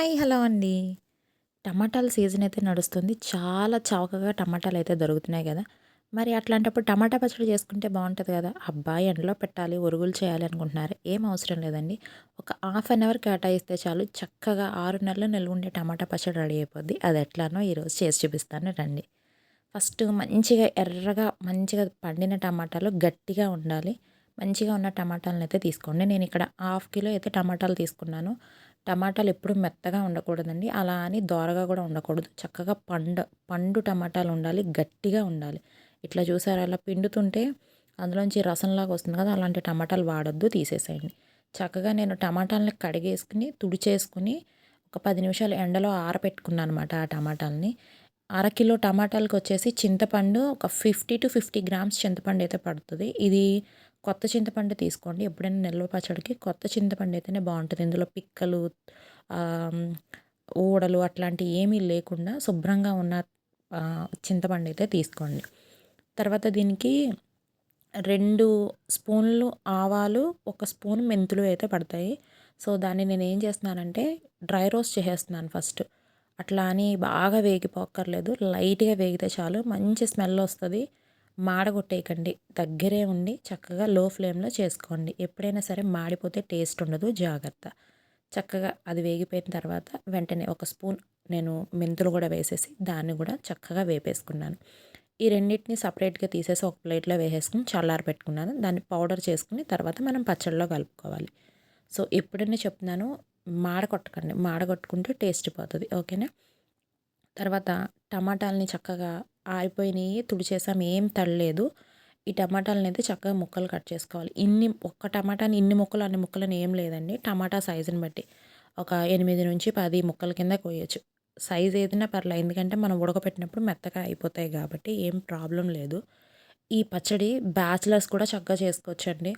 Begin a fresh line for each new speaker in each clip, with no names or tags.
Hi hello అండి. టమాటాల season అయితే నడుస్తుంది. చాలా చౌకగా టమాటాలు అయితే దొరుకుతున్నాయి కదా. మరి అట్లాంటప్పుడు టమాటా పచ్చడి చేసుకుంటే బాగుంటుంది కదా. అబ్బాయి ఎండలో పెట్టాలి ఉరుగులు చేయాలి అనుకుంటున్నారు. ఏం అవసరం లేదండి. ఒక హాఫ్ అన్ అవర్ కేటాయిస్తే చాలు చక్కగా ఆరు నెలలు నిల్వ ఉండే టమాటా పచ్చడి రెడీ అయిపోద్ది. అది ఎట్లానో ఈరోజు చేసి చూపిస్తాను రండి. ఫస్ట్ మంచిగా ఎర్రగా మంచిగా పండిన టమాటాలు గట్టిగా ఉండాలి. మంచిగా ఉన్న టమాటాలను అయితే తీసుకోండి. నేను ఇక్కడ హాఫ్ కిలో అయితే టమాటాలు తీసుకున్నాను. టమాటాలు ఎప్పుడు మెత్తగా ఉండకూడదండి. అలా అని దోరగా కూడా ఉండకూడదు. చక్కగా పండు పండు టమాటాలు ఉండాలి గట్టిగా ఉండాలి. ఇట్లా చూసారు అలా పిండుతుంటే అందులోంచి రసంలాగా వస్తుంది కదా అలాంటి టమాటాలు వాడొద్దు తీసేసేయండి. చక్కగా నేను టమాటాలని కడిగేసుకుని తుడిచేసుకుని ఒక పది నిమిషాలు ఎండలో ఆరబెట్టుకున్నాను అనమాట ఆ టమాటాలని. అరకిలో టమాటాలకు వచ్చేసి చింతపండు ఒక ఫిఫ్టీ టు ఫిఫ్టీ గ్రామ్స్ చింతపండు అయితే పడుతుంది. ఇది కొత్త చింతపండు తీసుకోండి. ఎప్పుడైనా నిల్వ పచ్చడికి కొత్త చింతపండు అయితేనే బాగుంటుంది. ఇందులో పిక్కలు ఊడలు అట్లాంటివి ఏమీ లేకుండా శుభ్రంగా ఉన్న చింతపండు అయితే తీసుకోండి. తర్వాత దీనికి రెండు స్పూన్లు ఆవాలు ఒక స్పూన్ మెంతులు అయితే పడతాయి. సో దాన్ని నేను ఏం చేస్తున్నానంటే డ్రై రోస్ట్ చేసేస్తున్నాను ఫస్ట్. అట్లా అని బాగా వేగిపోక్కర్లేదు. లైట్గా వేగితే చాలు. మంచి స్మెల్ వస్తుంది. మాడగొట్టేయకండి. దగ్గరే ఉండి చక్కగా లో ఫ్లేమ్లో చేసుకోండి. ఎప్పుడైనా సరే మాడిపోతే టేస్ట్ ఉండదు. జాగ్రత్త. చక్కగా అది వేగిపోయిన తర్వాత వెంటనే ఒక స్పూన్ నేను మెంతులు కూడా వేసేసి దాన్ని కూడా చక్కగా వేపేసుకున్నాను. ఈ రెండింటిని సపరేట్గా తీసేసి ఒక ప్లేట్లో వేసేసుకుని చల్లారి పెట్టుకున్నాను. దాన్ని పౌడర్ చేసుకుని తర్వాత మనం పచ్చడిలో కలుపుకోవాలి. సో ఎప్పుడైనా చెప్తున్నాను మాడగొట్టకండి. మాడగొట్టుకుంటే టేస్ట్ పోతుంది. ఓకేనా? తర్వాత టమాటాలని చక్కగా ఆరిపోయినాయి తుడిచేసాం ఏం తడలేదు. ఈ టమాటాలను అయితే చక్కగా ముక్కలు కట్ చేసుకోవాలి. ఇన్ని ఒక్క టమాటాని ఇన్ని ముక్కలు అన్ని ముక్కలని ఏం లేదండి. టమాటా సైజుని బట్టి ఒక ఎనిమిది నుంచి పది ముక్కల కింద కోయచ్చు సైజ్ ఏదైనా పర్లేదు ఎందుకంటే మనం ఉడకపెట్టినప్పుడు మెత్తగా అయిపోతాయి కాబట్టి ఏం ప్రాబ్లం లేదు. ఈ పచ్చడి బ్యాచిలర్స్ కూడా చక్కగా చేసుకోవచ్చండి.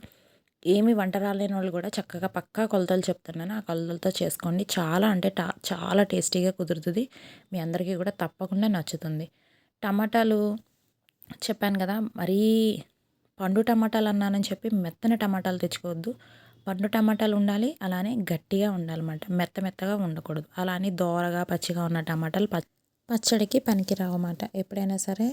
ఏమి వంట రాలేని వాళ్ళు కూడా చక్కగా పక్కా కొలతలు చెప్తున్నాను ఆ కొలతలతో చేసుకోండి. చాలా అంటే చాలా టేస్టీగా కుదురుతుంది. మీ అందరికీ కూడా తప్పకుండా నచ్చుతుంది. టమాటాలు చెప్పాను కదా మరీ పండు టమాటాలు అన్నానని చెప్పి మెత్తని టమాటాలు తెచ్చుకోవద్దు. పండు టమాటాలు ఉండాలి అలానే గట్టిగా ఉండాలన్నమాట. మెత్త మెత్తగా ఉండకూడదు. అలా అని దోరగా పచ్చిగా ఉన్న టమాటాలు పచ్చడికి పనికిరావు అన్నమాట ఎప్పుడైనా సరే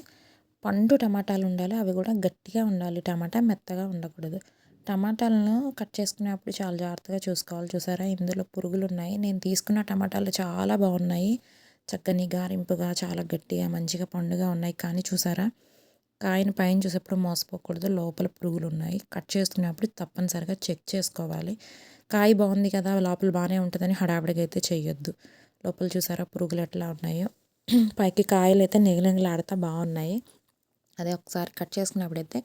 పండు టమాటాలు ఉండాలి అవి కూడా గట్టిగా ఉండాలి. టమాటా మెత్తగా ఉండకూడదు. టమాటాలను కట్ చేసుకునేప్పుడు చాలా జాగ్రత్తగా చూసుకోవాలి. చూసారా? ఇందులో పురుగులు ఉన్నాయి నేను తీసుకున్న టమాటాలు చాలా బాగున్నాయి. చక్కని గారింపుగా చాలా గట్టిగా మంచిగా పండుగా ఉన్నాయి. కానీ చూసారా? కాయను పైన చూసేప్పుడు మోసపోకూడదు. లోపల పురుగులు ఉన్నాయి కట్ చేసుకునేప్పుడు తప్పనిసరిగా చెక్ చేసుకోవాలి. కాయ బాగుంది కదా లోపల బాగానే ఉంటుందని హడావిడిగా అయితే చేయొద్దు లోపల చూసారా పురుగులు ఎట్లా ఉన్నాయో? పైకి కాయలు అయితే నిగనిగలాడుతూ బాగున్నాయి. అదే ఒకసారి కట్ చేసుకున్నప్పుడు అయితే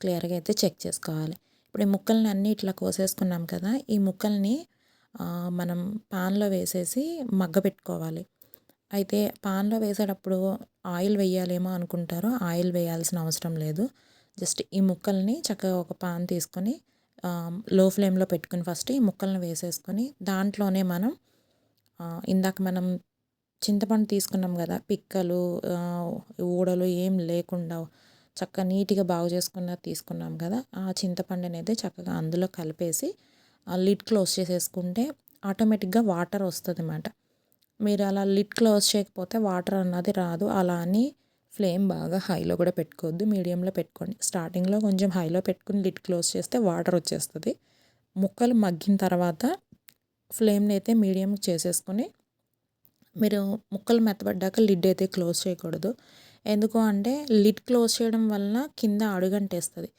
క్లియర్గా అయితే చెక్ చేసుకోవాలి. ఇప్పుడు ఈ ముక్కల్ని అన్నీ ఇట్లా కోసేసుకున్నాం కదా ఈ ముక్కల్ని మనం పాన్లో వేసేసి మగ్గ పెట్టుకోవాలి. అయితే పాన్లో వేసేటప్పుడు ఆయిల్ వేయాలేమో అనుకుంటారు ఆయిల్ వేయాల్సిన అవసరం లేదు. జస్ట్ ఈ ముక్కల్ని చక్కగా ఒక పాన్ తీసుకొని లో ఫ్లేమ్లో పెట్టుకుని ఫస్ట్ ఈ ముక్కల్ని వేసేసుకొని దాంట్లోనే మనం ఇందాక మనం చింతపండు తీసుకున్నాం కదా పిక్కలు ఊడలు ఏం లేకుండా చక్కగా నీట్గా బాగు చేసుకున్న తీసుకున్నాం కదా ఆ చింతపండు అనేది చక్కగా అందులో కలిపేసి ఆ లిడ్ క్లోజ్ చేసేసుకుంటే ఆటోమేటిక్గా వాటర్ వస్తుంది అన్నమాట మీరు అలా లిడ్ క్లోజ్ చేయకపోతే వాటర్ అన్నది రాదు. అలా అని ఫ్లేమ్ బాగా హైలో కూడా పెట్టుకోవద్దు. మీడియంలో పెట్టుకోండి. స్టార్టింగ్లో కొంచెం హైలో పెట్టుకుని లిడ్ క్లోజ్ చేస్తే వాటర్ వచ్చేస్తుంది. ముక్కలు మగ్గిన తర్వాత ఫ్లేమ్ని అయితే మీడియం చేసేసుకొని మీరు ముక్కలు మెత్తబడ్డాక లిడ్ అయితే క్లోజ్ చేయకూడదు. ఎందుకు అంటే లిడ్ క్లోజ్ చేయడం వలన కింద అడుగంటేస్తుంది.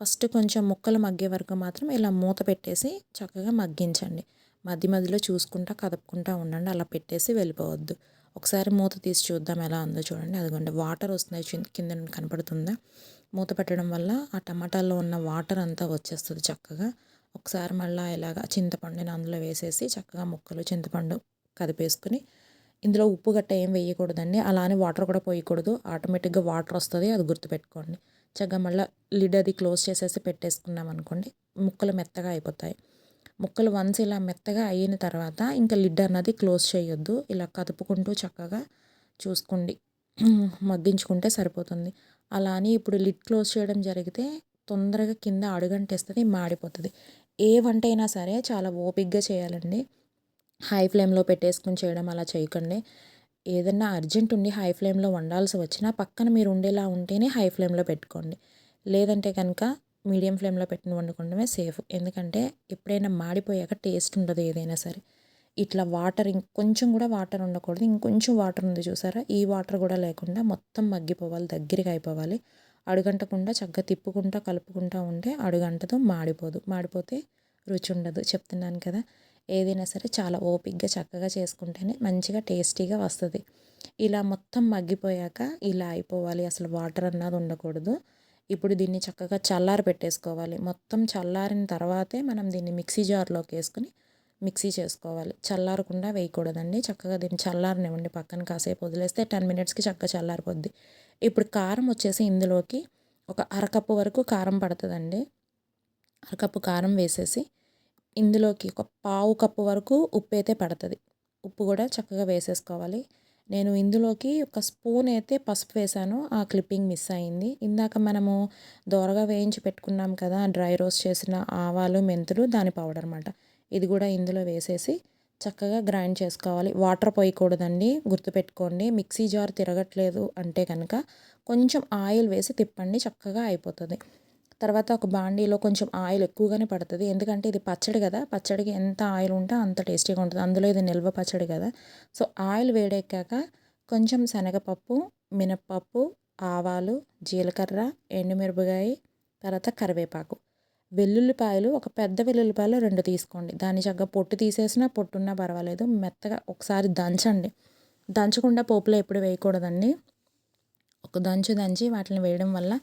ఫస్ట్ కొంచెం ముక్కలు మగ్గే వరకు మాత్రం ఇలా మూత పెట్టేసి చక్కగా మగ్గించండి. మధ్య మధ్యలో చూసుకుంటా కదుపుకుంటా ఉండండి. అలా పెట్టేసి వెళ్ళిపోవద్దు. ఒకసారి మూత తీసి చూద్దాం ఎలా ఉందో చూడండి. అదిగోండి వాటర్ వస్తున్నాయి కింద కనపడుతుందా? మూత పెట్టడం వల్ల ఆ టమాటాల్లో ఉన్న వాటర్ అంతా వచ్చేస్తుంది చక్కగా. ఒకసారి మళ్ళీ ఇలాగా చింతపండుని అందులో వేసేసి చక్కగా ముక్కలు చింతపండు కదిపేసుకుని ఇందులో ఉప్పు గట్ట ఏం వేయకూడదండి. అలానే వాటర్ కూడా పోయకూడదు. ఆటోమేటిక్గా వాటర్ వస్తుంది అది గుర్తుపెట్టుకోండి. చక్కగా మళ్ళీ లిడ్ అది క్లోజ్ చేసేసి పెట్టేసుకున్నాం అనుకోండి ముక్కలు మెత్తగా అయిపోతాయి. ముక్కలు వన్స్ ఇలా మెత్తగా అయిన తర్వాత ఇంకా లిడ్ అన్నది క్లోజ్ చేయొద్దు. ఇలా కదుపుకుంటూ చక్కగా చూసుకోండి. మగ్గించుకుంటే సరిపోతుంది. అలా అని ఇప్పుడు లిడ్ క్లోజ్ చేయడం జరిగితే తొందరగా కింద అడుగంటేస్తుంది మాడిపోతుంది. ఏ వంట అయినా సరే చాలా ఓపిక్గా చేయాలండి. హై ఫ్లేమ్లో పెట్టేసుకుని చేయడం అలా చేయకండి. ఏదన్నా అర్జెంట్ ఉండి హై ఫ్లేమ్లో వండాల్సి వచ్చినా పక్కన మీరు ఉండేలా ఉంటేనే హై ఫ్లేమ్లో పెట్టుకోండి. లేదంటే కనుక మీడియం ఫ్లేమ్లో పెట్టిన వండుకోవడమే సేఫ్. ఎందుకంటే ఎప్పుడైనా మాడిపోయాక టేస్ట్ ఉండదు ఏదైనా సరే. ఇట్లా వాటర్ ఇంకొంచెం కూడా వాటర్ ఉండకూడదు. ఇంకొంచెం వాటర్ ఉంది చూసారా? ఈ వాటర్ కూడా లేకుండా మొత్తం మగ్గిపోవాలి దగ్గరికి అయిపోవాలి. అడుగంటకుండా చక్కగా తిప్పుకుంటా కలుపుకుంటా ఉంటే అడుగంటదు మాడిపోదు. మాడిపోతే రుచి ఉండదు. చెప్తున్నాను కదా? ఏదైనా సరే చాలా ఓపిక్గా చక్కగా చేసుకుంటేనే మంచిగా టేస్టీగా వస్తుంది. ఇలా మొత్తం మగ్గిపోయాక ఇలా అయిపోవాలి. అసలు వాటర్ అన్నది ఉండకూడదు. ఇప్పుడు దీన్ని చక్కగా చల్లారి పెట్టేసుకోవాలి. మొత్తం చల్లారిన తర్వాతే మనం దీన్ని మిక్సీ జార్లోకి వేసుకుని మిక్సీ చేసుకోవాలి. చల్లారకుండా వేయకూడదండి. చక్కగా దీన్ని చల్లారనివ్వండి. పక్కన కాసేపు వదిలేస్తే టెన్ మినిట్స్కి చక్కగా చల్లారిపోద్ది. ఇప్పుడు కారం వచ్చేసి ఇందులోకి ఒక అరకప్పు వరకు కారం పడుతుందండి. అరకప్పు కారం వేసేసి ఇందులోకి ఒక పావు కప్పు వరకు ఉప్పు అయితే పడుతుంది. ఉప్పు కూడా చక్కగా వేసేసుకోవాలి. నేను ఇందులోకి ఒక స్పూన్ అయితే పసుపు వేసాను. ఆ క్లిప్పింగ్ మిస్ అయింది. ఇందాక మనము దోరగా వేయించి పెట్టుకున్నాం కదా డ్రై రోస్ట్ చేసిన ఆవాలు మెంతులు దాని పౌడర్ అనమాట ఇది కూడా ఇందులో వేసేసి చక్కగా గ్రైండ్ చేసుకోవాలి. వాటర్ పోయకూడదండి గుర్తుపెట్టుకోండి. మిక్సీ జార్ తిరగట్లేదు అంటే కనుక కొంచెం ఆయిల్ వేసి తిప్పండి చక్కగా అయిపోతుంది. తర్వాత ఒక బాండీలో కొంచెం ఆయిల్ ఎక్కువగానే పడుతుంది. ఎందుకంటే ఇది పచ్చడి కదా. పచ్చడికి ఎంత ఆయిల్ ఉంటే అంత టేస్టీగా ఉంటుంది. అందులో ఇది నిల్వ పచ్చడి కదా. సో ఆయిల్ వేడెక్కాక కొంచెం శనగపప్పు మినప్పప్పు ఆవాలు జీలకర్ర ఎండుమిరపకాయ తర్వాత కరివేపాకు. వెల్లుల్లిపాయలు ఒక పెద్ద వెల్లుల్లిపాయలు రెండు తీసుకోండి. దాన్ని చక్కగా పొట్టు తీసేసినా పొట్టున్నా పర్వాలేదు. మెత్తగా ఒకసారి దంచండి. దంచకుండా పోపులో ఎప్పుడు వేయకూడదండి. ఒక దంచు దంచి వాటిని వేయడం వల్ల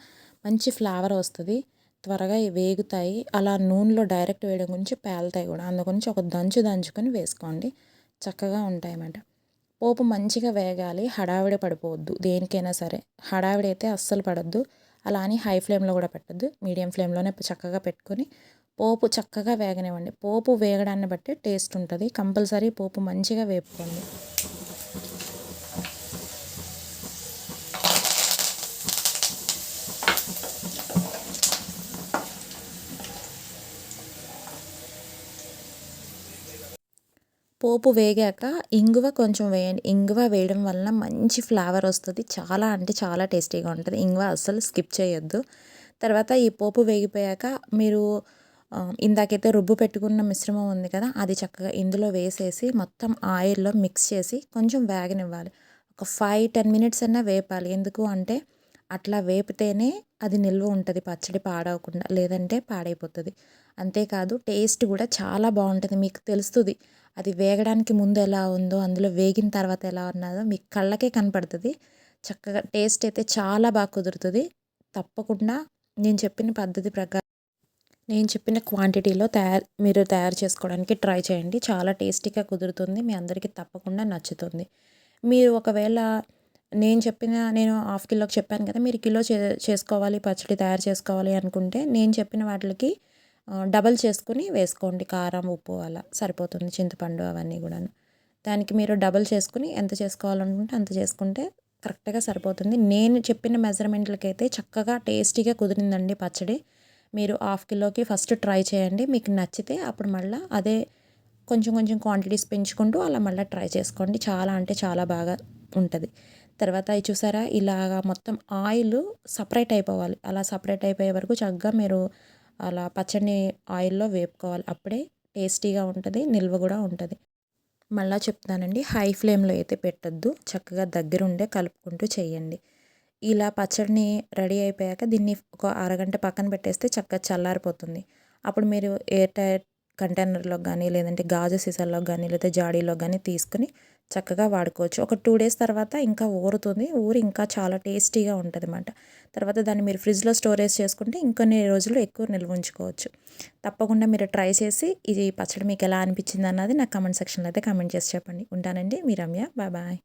మంచి ఫ్లేవర్ వస్తుంది. త్వరగా వేగుతాయి. అలా నూనెలో డైరెక్ట్ వేయడం గురించి పేలుతాయి కూడా. అందుగురించి ఒక దంచు దంచుకొని వేసుకోండి. చక్కగా ఉంటాయి అన్నమాట పోపు మంచిగా వేగాలి. హడావిడి పడిపోవద్దు. దేనికైనా సరే. హడావిడి అయితే అస్సలు పడద్దు. అలా అని హై ఫ్లేమ్లో కూడా పెట్టద్దు. మీడియం ఫ్లేమ్లోనే చక్కగా పెట్టుకొని పోపు చక్కగా వేగనివ్వండి. పోపు వేగడాన్ని బట్టి టేస్ట్ ఉంటుంది. కంపల్సరీ పోపు మంచిగా వేపుకోండి. పోపు వేగాక ఇంగువ కొంచెం వేయండి. ఇంగువ వేయడం వలన మంచి ఫ్లేవర్ వస్తుంది. చాలా అంటే చాలా టేస్టీగా ఉంటుంది. ఇంగువ అస్సలు స్కిప్ చేయొద్దు. తర్వాత ఈ పోపు వేగిపోయాక మీరు ఇందాకైతే రుబ్బు పెట్టుకున్న మిశ్రమం ఉంది కదా అది చక్కగా ఇందులో వేసేసి మొత్తం ఆయిల్లో మిక్స్ చేసి కొంచెం వేగనివ్వాలి. ఒక ఫైవ్ టెన్ మినిట్స్ అయినా వేపాలి. ఎందుకు అంటే అట్లా వేపితేనే అది నిల్వ ఉంటుంది. పచ్చడి పాడవకుండా లేదంటే పాడైపోతుంది. అంతేకాదు టేస్ట్ కూడా చాలా బాగుంటుంది. మీకు తెలుస్తుంది. అది వేగడానికి ముందు ఎలా ఉందో అందులో వేగిన తర్వాత ఎలా ఉన్నదో మీకు కళ్ళకే కనపడుతుంది. చక్కగా టేస్ట్ అయితే చాలా బాగా కుదురుతుంది. తప్పకుండా నేను చెప్పిన పద్ధతి ప్రకారం నేను చెప్పిన క్వాంటిటీలో తయారు మీరు తయారు చేసుకోవడానికి ట్రై చేయండి. చాలా టేస్టీగా కుదురుతుంది. మీ అందరికీ తప్పకుండా నచ్చుతుంది. మీరు ఒకవేళ నేను చెప్పిన నేను హాఫ్ కిలోకి చెప్పాను కదా మీరు కిలో చే చేసుకోవాలి పచ్చడి తయారు చేసుకోవాలి అనుకుంటే నేను చెప్పిన వాటికి డబల్ చేసుకుని వేసుకోండి కారం ఉప్పు అలా సరిపోతుంది చింతపండు అవన్నీ కూడాను. దానికి మీరు డబల్ చేసుకుని ఎంత చేసుకోవాలనుకుంటే అంత చేసుకుంటే కరెక్ట్గా సరిపోతుంది. నేను చెప్పిన మెజర్మెంట్లకి అయితే చక్కగా టేస్టీగా కుదిరిందండి పచ్చడి. మీరు హాఫ్ కిలోకి ఫస్ట్ ట్రై చేయండి. మీకు నచ్చితే అప్పుడు మళ్ళీ అదే కొంచెం కొంచెం క్వాంటిటీస్ పెంచుకుంటూ అలా మళ్ళీ ట్రై చేసుకోండి. చాలా అంటే చాలా బాగా ఉంటుంది. తర్వాత అవి చూసారా? ఇలాగా మొత్తం ఆయిల్ సపరేట్ అయిపోవాలి. అలా సపరేట్ అయిపోయే వరకు చక్కగా మీరు అలా పచ్చడిని ఆయిల్లో వేపుకోవాలి. అప్పుడే టేస్టీగా ఉంటుంది నిల్వ కూడా ఉంటుంది. మళ్ళీ చెప్తానండి హై ఫ్లేమ్లో అయితే పెట్టద్దు. చక్కగా దగ్గరుండే కలుపుకుంటూ చేయండి. ఇలా పచ్చడిని రెడీ అయిపోయాక దీన్ని ఒక అరగంట పక్కన పెట్టేస్తే చక్కగా చల్లారిపోతుంది. అప్పుడు మీరు ఎయిర్ టైర్ కంటైనర్లో కానీ లేదంటే గాజు సీసాల్లో కానీ లేదా జాడీలో కానీ తీసుకుని చక్కగా వాడుకోవచ్చు. ఒక టూ డేస్ తర్వాత ఇంకా ఊరుతుంది. ఊరి ఇంకా చాలా టేస్టీగా ఉంటుంది అనమాట తర్వాత దాన్ని మీరు ఫ్రిడ్జ్లో స్టోరేజ్ చేసుకుంటే ఇంకొన్ని రోజులు ఎక్కువ నిల్వ ఉంచుకోవచ్చు. తప్పకుండా మీరు ట్రై చేసి ఇది పచ్చడి మీకు ఎలా అనిపించింది అన్నది నాకు కమెంట్ సెక్షన్లో అయితే కమెంట్ చేసి చెప్పండి. ఉంటానండి. మీ రమ్య. Bye bye.